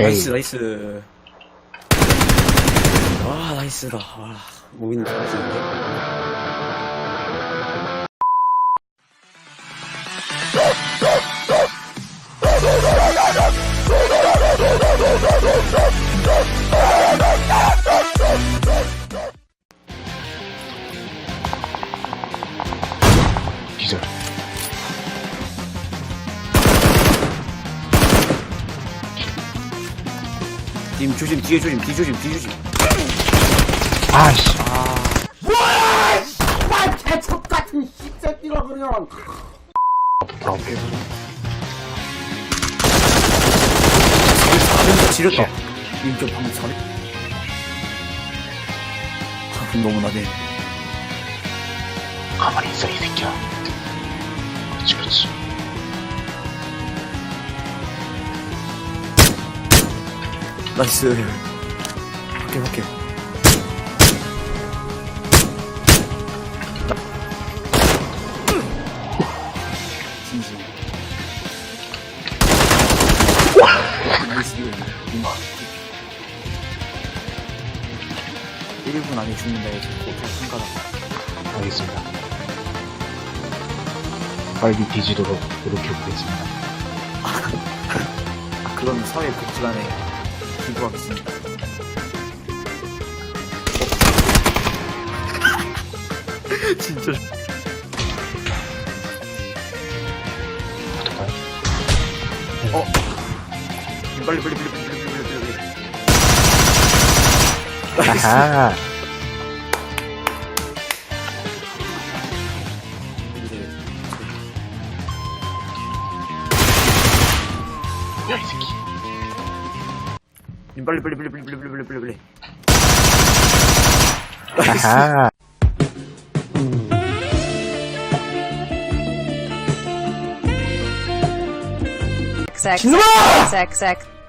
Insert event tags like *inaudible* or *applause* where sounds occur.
오케이. 나이스, 나이스. 아, 나이스다. 아, 모이는 잘하시는데. 기절. 님 조심, 뒤에 조심, 뒤 조심, 뒤 조심. 아씨. 아, 오케이. 아, 지렸다. 님좀 방금 잘해. 아, 너무나네. 가만히 있어, 이 새끼야. 그렇지, 그렇지. 나이스. 오케이, 오케이. 진심. 나이스. 음. 1분 안에 죽는다 해서 코트 한가다. 알겠습니다. 빨리 뒤지도록 노력해보겠습니다. 아, 그건 사회 복지관에 기부하겠습니다. *laughs* 진짜. 어떡하요? 어? 빨리, 빨리, 빨리, 빨리, 빨리, 빨리, 빨리. 아하. 야, 이 새끼. 님 빨리, 빨리, 빨리, 빨리, 빨리, 빨리, 빨리, 빨리. 아하. Sex, 진우아! sex, sex.